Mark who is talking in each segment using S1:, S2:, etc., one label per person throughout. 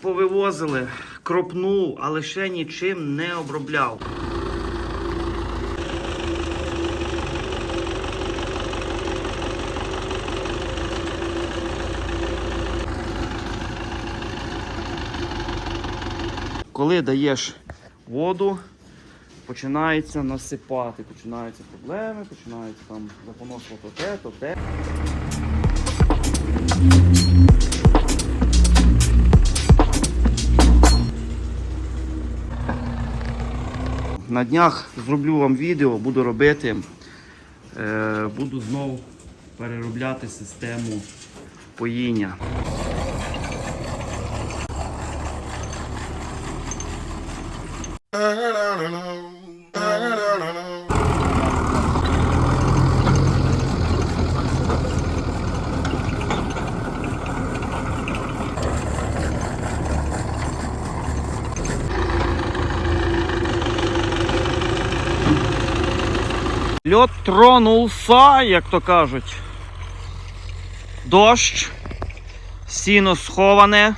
S1: Повивозили, кропнув, але ще нічим не обробляв. Коли даєш воду, починається насипати, починаються проблеми, починається там запоносло то те, то те. На днях зроблю вам відео, буду робити, е, буду знову переробляти систему поїння. Льот тронувся, як то кажуть. Дощ, сіно сховане.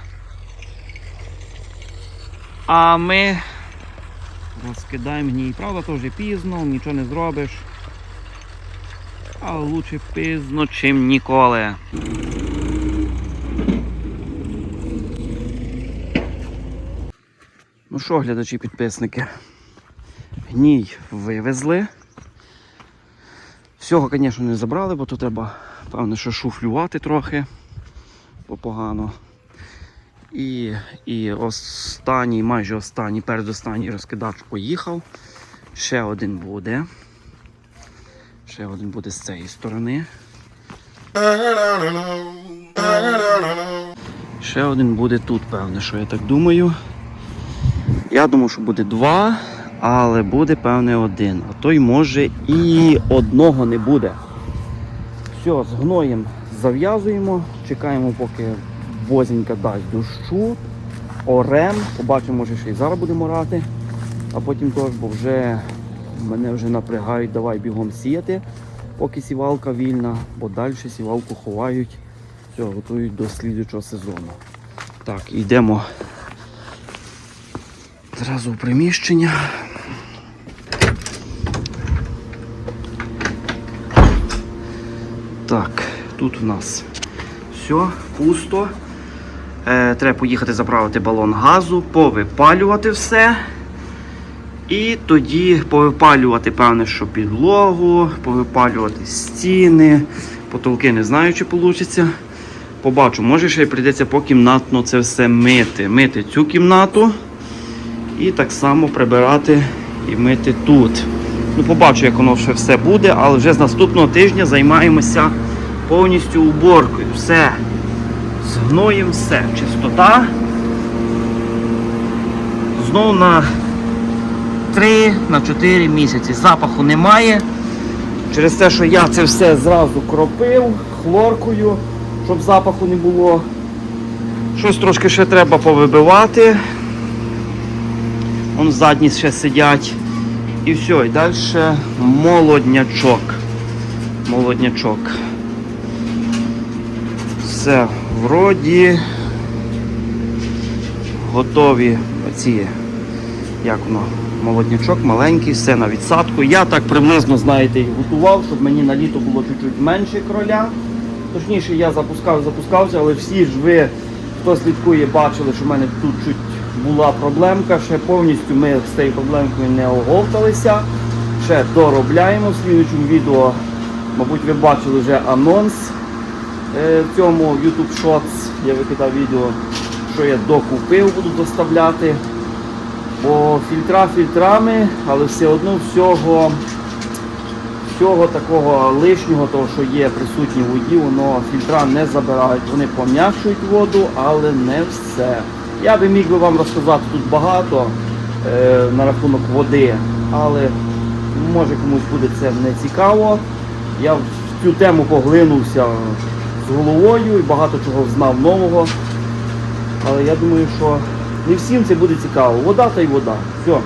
S1: А ми розкидаємо гній. Правда, то вже пізно, нічого не зробиш. Але лучше пізно, чим ніколи. Ну що, глядачі підписники, гній вивезли. Всього, звісно, не забрали, бо тут треба, певно, що шуфлювати трохи, бо погано. І, і останній, майже останній, передостанній розкидач поїхав. Ще один буде. Ще один буде з цієї сторони. Ще один буде тут, певне, що я так думаю. Я думаю, що буде два, але буде певне один. А то й може і одного не буде. Все, з гноєм зав'язуємо, чекаємо, поки возенька дасть дощу, орем, побачимо, може ще й зараз будемо орати, а потім теж, бо вже мене вже напрягають, давай бігом сіяти, поки сівалка вільна, бо далі сівалку ховають, все, готують до слідчого сезону. Так, йдемо зразу в приміщення. Так, тут у нас все пусто. Е, треба поїхати заправити балон газу, повипалювати все. І тоді повипалювати, певне, що підлогу, повипалювати стіни, потолки не знаю, чи вийде. Побачу, може ще й прийдеться покімнатно це все мити. Мити цю кімнату і так само прибирати і мити тут. Ну, побачу, як воно ще все буде, але вже з наступного тижня займаємося повністю уборкою. Все. З гноєм все. Чистота. Знову на 3 на 4 місяці. Запаху немає. Через те, що я це все зразу кропив хлоркою, щоб запаху не було. Щось трошки ще треба повибивати. Вон задні ще сидять. І все, і далі молоднячок. Молоднячок. Все, вроді готові оці, як воно, молоднячок маленький, все на відсадку. Я так приблизно, знаєте, їх готував, щоб мені на літо було чуть-чуть менше кроля. Точніше, я запускав, запускався, але всі ж ви, хто слідкує, бачили, що в мене тут чуть була проблемка. Ще повністю ми з цією проблемкою не оговталися. Ще доробляємо. В слідчому відео, мабуть, ви бачили вже анонс е, в цьому YouTube Shots. Я викидав відео, що я докупив, буду доставляти. Бо фільтра фільтрами, але все одно всього всього такого лишнього, того, що є присутній в воді, воно фільтра не забирають. Вони пом'якшують воду, але не все. Я би міг би вам розказати тут багато е, на рахунок води, але може комусь буде це не цікаво. Я в цю тему поглинувся з головою і багато чого знав нового. Але я думаю, що не всім це буде цікаво. Вода та й вода. Все.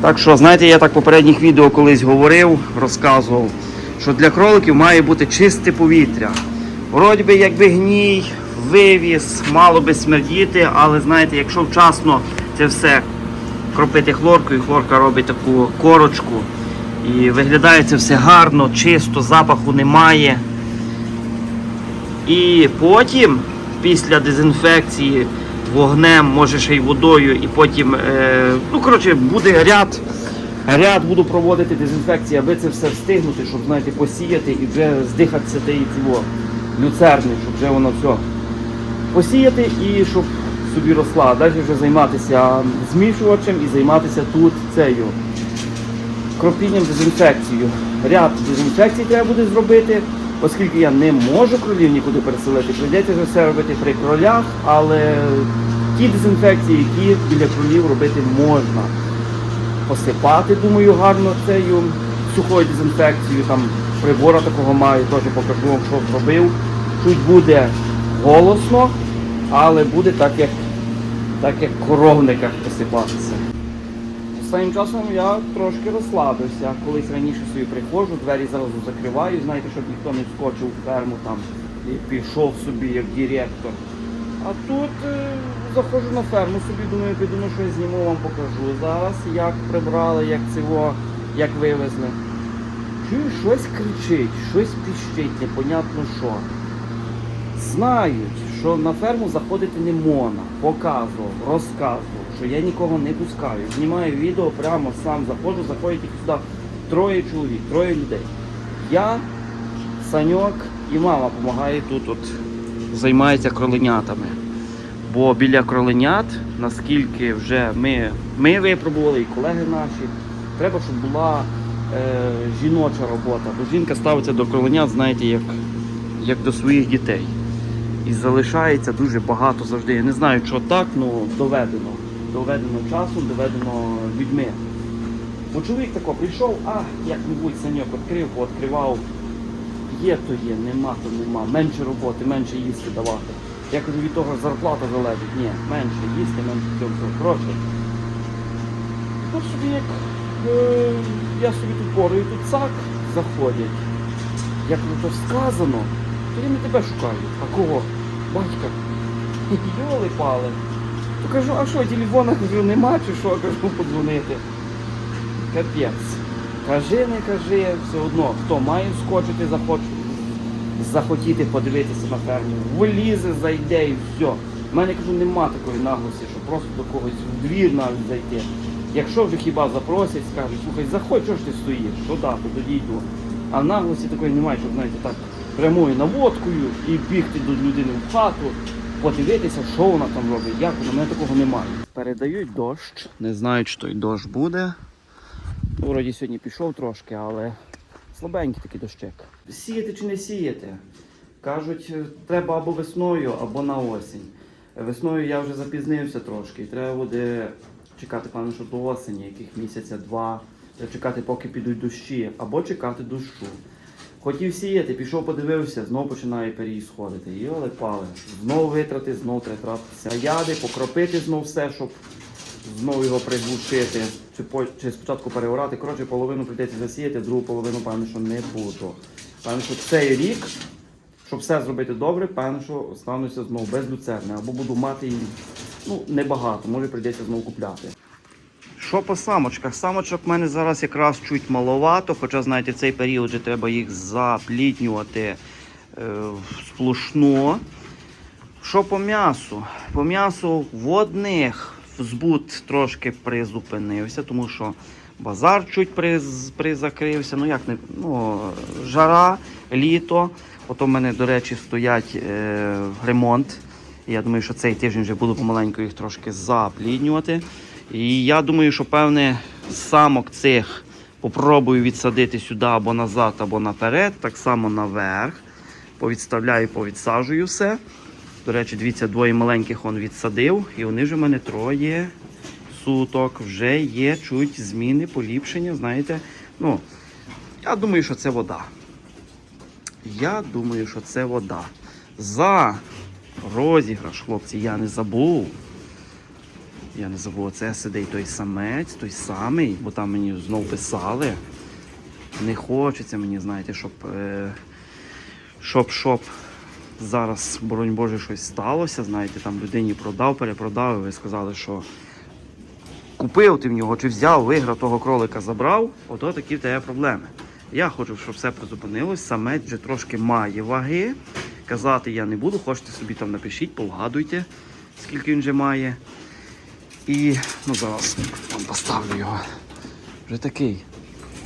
S1: Так що, знаєте, я так в попередніх відео колись говорив, розказував, що для кроликів має бути чисте повітря. Вроді би, якби гній, вивіз, мало би смердіти, але знаєте, якщо вчасно це все кропити хлоркою, хлорка робить таку корочку. І виглядає це все гарно, чисто, запаху немає. І потім, після дезінфекції вогнем, може ще й водою, і потім, е, ну коротше, буде ряд. Ряд буду проводити дезінфекції, аби це все встигнути, щоб знаєте, посіяти і вже здихатися тієї цього люцерни, щоб вже воно все посіяти і щоб собі росла. Далі вже займатися змішувачем і займатися тут цією кропінням дезінфекцією. Ряд дезінфекцій треба буде зробити, оскільки я не можу кролів нікуди переселити, прийдеться вже все робити при кролях, але ті дезінфекції, які біля кролів робити можна. Посипати, думаю, гарно цією сухою дезінфекцією, там прибора такого маю, теж покажу вам, що зробив. Чуть буде голосно, але буде так, як, так, як в коровниках посипатися. Останнім часом я трошки розслабився. Колись раніше собі приходжу, двері зразу закриваю, знаєте, щоб ніхто не вскочив в ферму там і пішов собі як директор. А тут е, заходжу на ферму собі, думаю, піду, ну, що я зніму, вам покажу зараз, як прибрали, як цього, як вивезли. Чую, щось кричить, щось піщить, непонятно що. Знають, що на ферму заходити не можна. Показував, розказував, що я нікого не пускаю. Знімаю відео, прямо сам заходжу, заходять сюди троє чоловік, троє людей. Я, Саньок і мама допомагає тут от займається кроленятами. Бо біля кроленят, наскільки вже ми, ми випробували, і колеги наші, треба, щоб була е, жіноча робота. Бо жінка ставиться до кроленят, знаєте, як, як до своїх дітей. І залишається дуже багато завжди. Я не знаю, що так, ну доведено. Доведено часом, доведено людьми. Бо чоловік тако прийшов, а як-небудь саньок відкрив, пооткривав. Є то є, нема то нема. Менше роботи, менше їсти давати. Я кажу, від того зарплата залежить. Ні, менше їсти, менше цього. Коротше. Тут собі як е, я собі тут порою, тут цак заходять. Як то сказано, то я не тебе шукаю. А кого? Батька. Йоли пали. То кажу, а що, телефона кажу, нема чи що, кажу, подзвонити. Капець. Кажи, не кажи, все одно, хто має скочити, захоче, захотіти подивитися на ферму, влізе, зайде і все. У мене кажу, нема такої наглості, що просто до когось в двір навіть зайти. Якщо вже хіба запросять, скажуть, слухай, заходь, чого ж ти стоїш? То да, то тоді йду. А наглості такої немає, щоб, знаєте, так прямою наводкою і бігти до людини в хату, подивитися, що вона там робить, як вона, У мене такого немає. Передають дощ, не знаю, чи той дощ буде. Ну, Вроді сьогодні пішов трошки, але слабенький такий дощик. Сіяти чи не сіяти? Кажуть, треба або весною, або на осінь. Весною я вже запізнився трошки. і Треба буде чекати, певно, що до осені, яких місяця два. Треба чекати, поки підуть дощі, або чекати дощу. Хотів сіяти, пішов, подивився, знову починає перій сходити. Йоли пали. Знову витрати, знову треба тратитися. Яди, покропити знову все, щоб знову його приглушити, чи, по, чи спочатку переорати. Коротше, половину прийдеться засіяти, другу половину, певно, що не буду. Певно, що цей рік, щоб все зробити добре, певно, що остануся знову без люцерни, або буду мати її ну, небагато, може прийдеться знову купляти. Що по самочках? Самочок в мене зараз якраз чуть маловато, хоча, знаєте, цей період вже треба їх запліднювати е, сплошно. Що по м'ясу? По м'ясу в одних збут трошки призупинився, тому що базар чуть приз, призакрився. Ну як не ну, жара, літо. Ото в мене, до речі, стоять е, ремонт. Я думаю, що цей тиждень вже буду помаленьку їх трошки запліднювати. І я думаю, що певне самок цих попробую відсадити сюди або назад, або наперед, так само наверх. Повідставляю, повідсаджую все. До речі, дивіться, двоє маленьких он відсадив, і вони вже в мене троє суток. Вже є чуть зміни, поліпшення. Знаєте, ну, я думаю, що це вода. Я думаю, що це вода. За розіграш, хлопці, я не забув. Я не забув, це сидить той самець, той самий, бо там мені знов писали. Не хочеться мені, знаєте, щоб, е, щоб, щоб зараз, боронь Боже, щось сталося. Знаєте, там людині продав, перепродав, і ви сказали, що купив ти в нього, чи взяв, виграв того кролика, забрав, ото такі в тебе проблеми. Я хочу, щоб все призупинилось. Самець вже трошки має ваги. Казати я не буду, хочете собі там напишіть, повгадуйте, скільки він вже має. І ну зараз вам поставлю його. Вже такий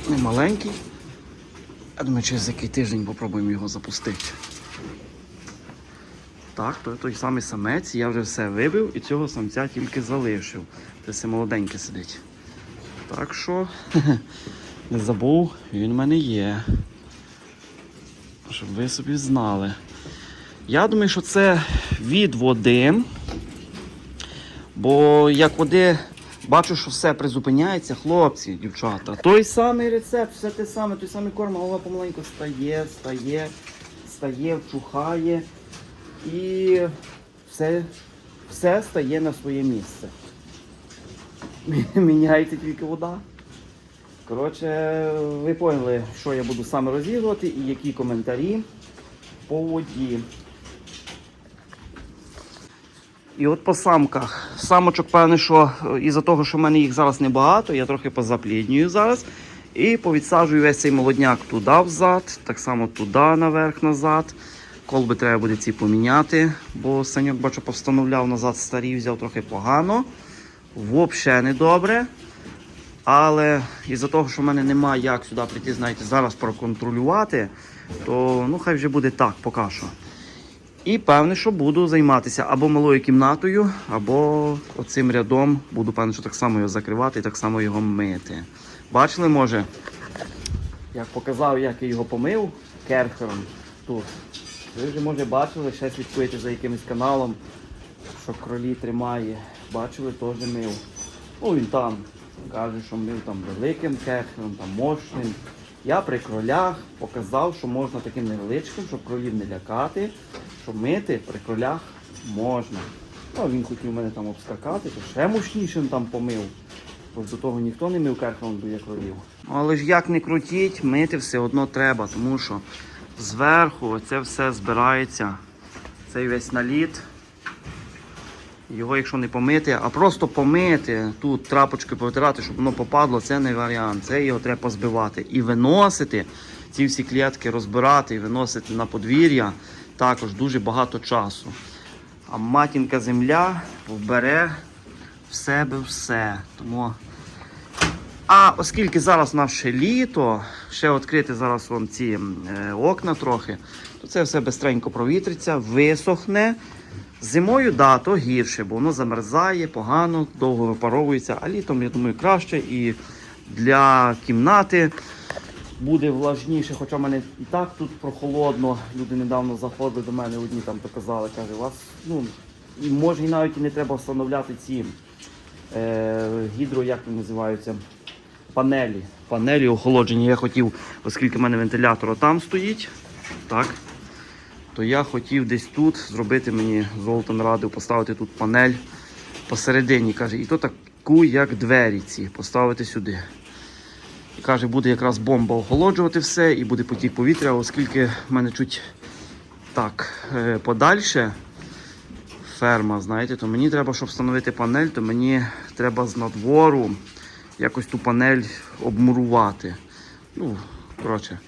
S1: не маленький. Я думаю, через який тиждень попробуємо його запустити. Так, то той самий самець, я вже все вибив і цього самця тільки залишив. Це все молоденьке сидить. Так що не забув, він в мене є. Щоб ви собі знали. Я думаю, що це від води. Бо як води бачу, що все призупиняється, хлопці, дівчата. Той самий рецепт, все те саме, той самий корм, голова помаленьку стає, стає, стає, вчухає. І все, все стає на своє місце. Міняється тільки вода. Коротше, ви поняли, що я буду саме розвідувати і які коментарі по воді. І от по самках. Самочок, певне, що е, із-за того, що в мене їх зараз небагато, я трохи позапліднюю зараз. І повідсаджую весь цей молодняк туди взад, так само туди наверх назад. Колби треба буде ці поміняти, бо саньок, бачу, повстановляв назад старі, взяв трохи погано. Взагалі не добре. Але із-за того, що в мене немає як сюди прийти, знаєте, зараз проконтролювати, то ну хай вже буде так, поки що. І певне, що буду займатися або малою кімнатою, або оцим рядом буду певне, що так само його закривати і так само його мити. Бачили, може, як показав, як я його помив керхером тут. Ви вже може бачили, ще слідкуєте за якимось каналом, що кролі тримає. Бачили, теж мив. Ну він там каже, що мив там великим керхером, там мощним. Я при кролях показав, що можна таким невеличким, щоб кролів не лякати, що мити при кролях можна. Ну, він хотів мене там обскакати, то ще мощнішим там помив. До того ніхто не мив керхером біля кролів. Але ж як не крутіть, мити все одно треба, тому що зверху це все збирається, цей весь наліт. Його, якщо не помити, а просто помити, тут трапочки повитирати, щоб воно попадло, це не варіант. Це його треба позбивати. І виносити, ці всі клітки розбирати і виносити на подвір'я також дуже багато часу. А матінка земля вбере в себе все. Тому... А оскільки зараз у нас ще літо, ще відкрити зараз вон ці е, окна трохи, то це все бистренько провітриться, висохне. Зимою, да, то гірше, бо воно замерзає, погано, довго випаровується, а літом, я думаю, краще і для кімнати буде влажніше, хоча в мене і так тут прохолодно. Люди недавно заходили до мене, одні там то казали, каже, у вас, ну, і може і навіть і не треба встановляти ці е, гідро, як вони називаються, панелі. Панелі охолодження. Я хотів, оскільки в мене вентилятор там стоїть, так, то я хотів десь тут зробити мені Золотан радив поставити тут панель посередині. Каже, і то таку, як двері ці, поставити сюди. І каже, буде якраз бомба охолоджувати все і буде потік повітря, оскільки в мене чуть так е, подальше ферма, знаєте, то мені треба, щоб встановити панель, то мені треба з надвору якось ту панель обмурувати. Ну, коротше,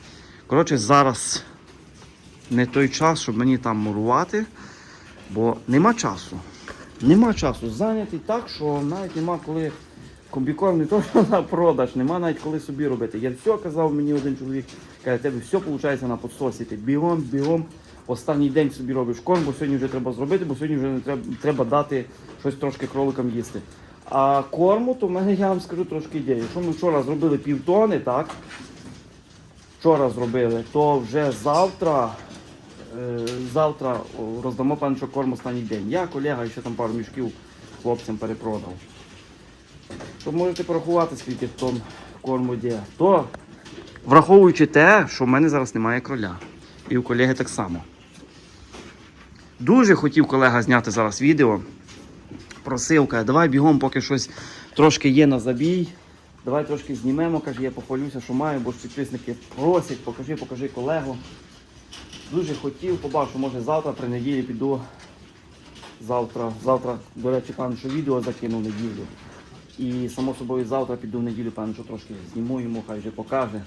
S1: коротше, зараз не той час, щоб мені там мурувати, бо нема часу. Нема часу. Зайнятий так, що навіть нема коли комбікорм не то, що на продаж, нема навіть коли собі робити. Я все казав мені один чоловік, каже, тебе все виходить на подсосі. Ти бігом, бігом. Останній день собі робиш корм, бо сьогодні вже треба зробити, бо сьогодні вже не треба, треба дати щось трошки кроликам їсти. А корму, то в мене я вам скажу трошки ідею. Якщо ми вчора зробили півтони, так? Вчора зробили, то вже завтра, е, завтра роздамо що корм останній день. Я, колега, ще там пару мішків хлопцям перепродав. То можете порахувати, скільки тонн корму йде. То враховуючи те, що в мене зараз немає кроля. І у колеги так само. Дуже хотів колега зняти зараз відео. Просив, каже, давай бігом, поки щось трошки є на забій. Давай трошки знімемо, каже, я похвалюся, що маю, бо ж підписники просять, покажи, покажи колегу. Дуже хотів, побачу, може завтра при неділі піду. Завтра, завтра, до речі, певно, що відео закину неділю. І само собою завтра піду в неділю, певно, що трошки зніму йому, хай вже покаже.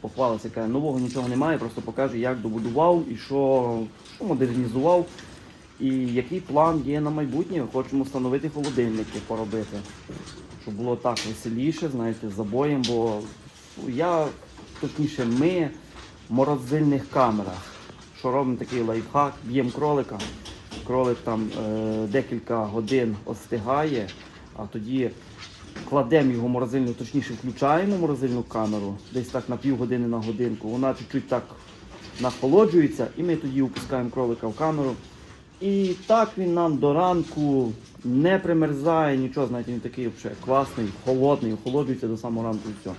S1: Похвалиться, каже, нового нічого немає, просто покаже, як добудував і що, що модернізував. І який план є на майбутнє. Хочемо встановити холодильники поробити. Щоб було так веселіше, знаєте, з забоєм, бо я, точніше, ми в морозильних камерах. Що робимо такий лайфхак, б'ємо кролика. Кролик там е, декілька годин остигає, а тоді кладемо його в морозильну, точніше включаємо морозильну камеру, десь так на півгодини на годинку. Вона чуть-чуть так нахолоджується, і ми тоді опускаємо кролика в камеру. І так він нам до ранку не примерзає, нічого, знаєте, він такий взагалі класний, холодний, охолоджується до самого ранку і все.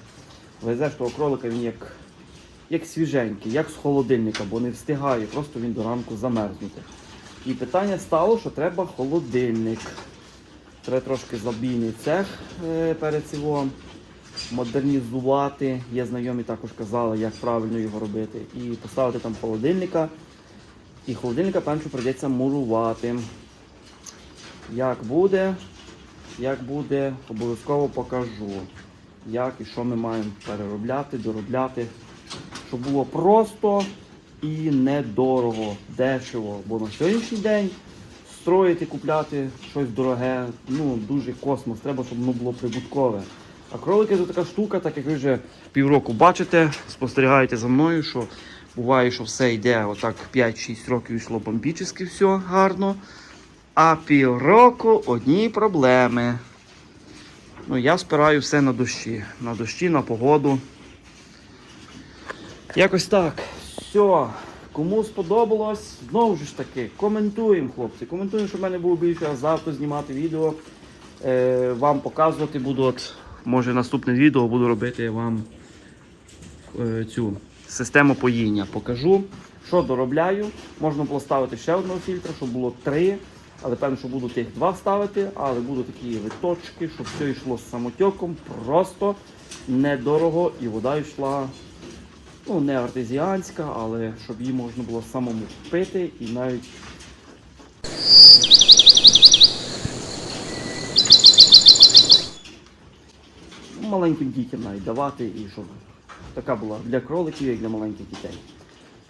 S1: Везеш того кролика, він як, як свіженький, як з холодильника, бо не встигає, просто він до ранку замерзнути. І питання стало, що треба холодильник. Треба трошки забійний цех е, перед цього модернізувати. Є знайомі також казали, як правильно його робити. І поставити там холодильника. І холодильника, певно, прийдеться мурувати. Як буде, як буде, обов'язково покажу, як і що ми маємо переробляти, доробляти, щоб було просто і недорого, дешево. Бо на сьогоднішній день строїти, купляти щось дороге, ну дуже космос, треба, щоб воно було прибуткове. А кролики це така штука, так як ви вже півроку бачите, спостерігаєте за мною, що буває, що все йде отак 5-6 років йшло бомбічно, все гарно. А півроку одні проблеми. Ну, я спираю все на дощі. На дощі, на погоду. Якось так. Все. Кому сподобалось, знову ж таки, коментуємо, хлопці. Коментуємо, щоб в мене було більше азарту знімати відео. Е, вам показувати буду. От, може наступне відео буду робити вам е, цю систему поїння. Покажу, що доробляю. Можна було ставити ще одного фільтра, щоб було три. Але певно, що буду тих два ставити, але будуть такі виточки, щоб все йшло з самотеком, просто недорого і вода йшла ну, не артезіанська, але щоб її можна було самому пити і навіть. Маленьким дітям навіть давати і щоб така була для кроликів, як для маленьких дітей.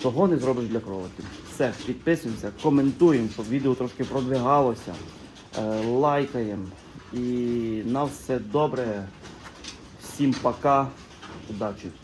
S1: Того не зробиш для кроликів. Все, підписуємося, коментуємо, щоб відео трошки продвигалося, е, лайкаємо. І на все добре. Всім пока. Удачі!